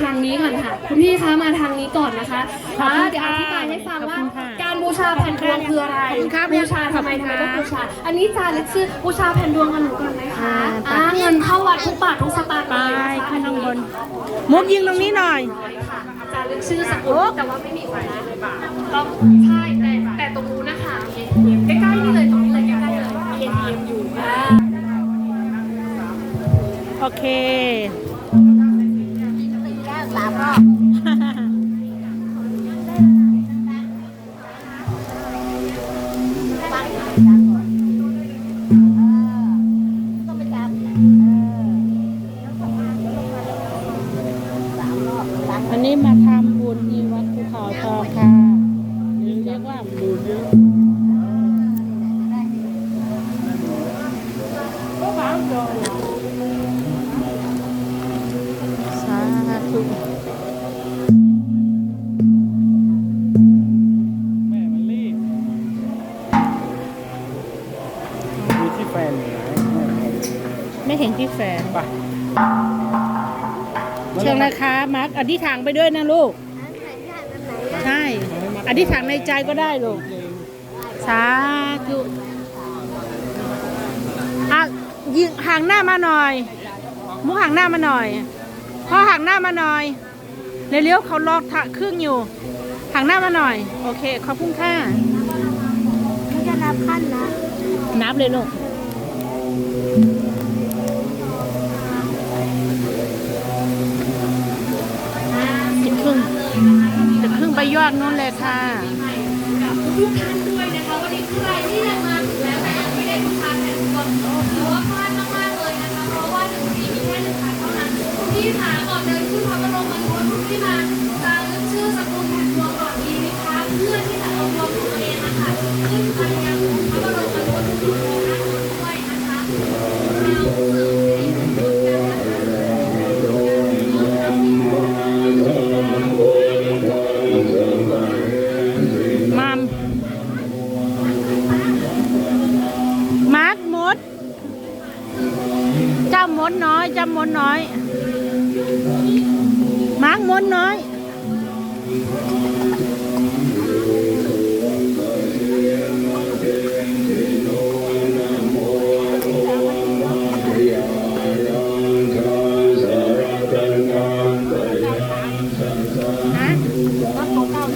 ทางนี้ก่อนค่ะคุณพี่คะมาทางนี้ก่อนนะคะขอบคุณอ่าเดี๋ยวอธิบายให้ฟังว่าขอบคุณค่ะการบูชาแผ่นดวงคืออะไรขอบคุณครับบูชาทำไมขอบทำคุไมณต้องครับบูชา อันนี้จารึกชื่อบูชาแผ่นดวงกับหนูก่อนไหมคะอ่าอ่าเงินเข้าวัดทุกบาททุกสตางค์ไปเลยนะคะขึ้นข้างบนมุกยิงตรงนี้หน่อยค่ะจารึกชื่อสกุลแต่ว่าไม่มีไฟต้องใช่แต่แต่ตรงนู้นนะคะใกล้ๆนี่เลยตรงนี้เลยใกล้ๆเลยมีเอ็นเอ็มอยู่อ่าโอเคสามร อบฟันนี้มาทำบุญที่วัดภูเขาทองค่ะหรือเรียกว่าบุญส ฟนอยู่ไหนไม่เห็นที่แฟนไปเชิญนะคะมาร์กอธิษฐานไปด้วยนะลูกใช่อธิษฐานในใจก็ได้ลูกสาธุอะยิงห่างหน้ามาหน่อย มุกห่างหน้ามาหน่อยพ่อห่างหน้ามาหน่อยเร็วๆเขาลอกทะครึ่งอยู่ห่างหน้ามาหน่อย โอเคขอบคุณค่ะมันจะนับขั้นนะ นับเลยลูก ยอดนู้นเลยค่ะทุกท่านด้วยนะคะวันนี้ใครที่มา trăm muốn nói trăm muốn nói. Mát muốn nói. Hả? Có câu câu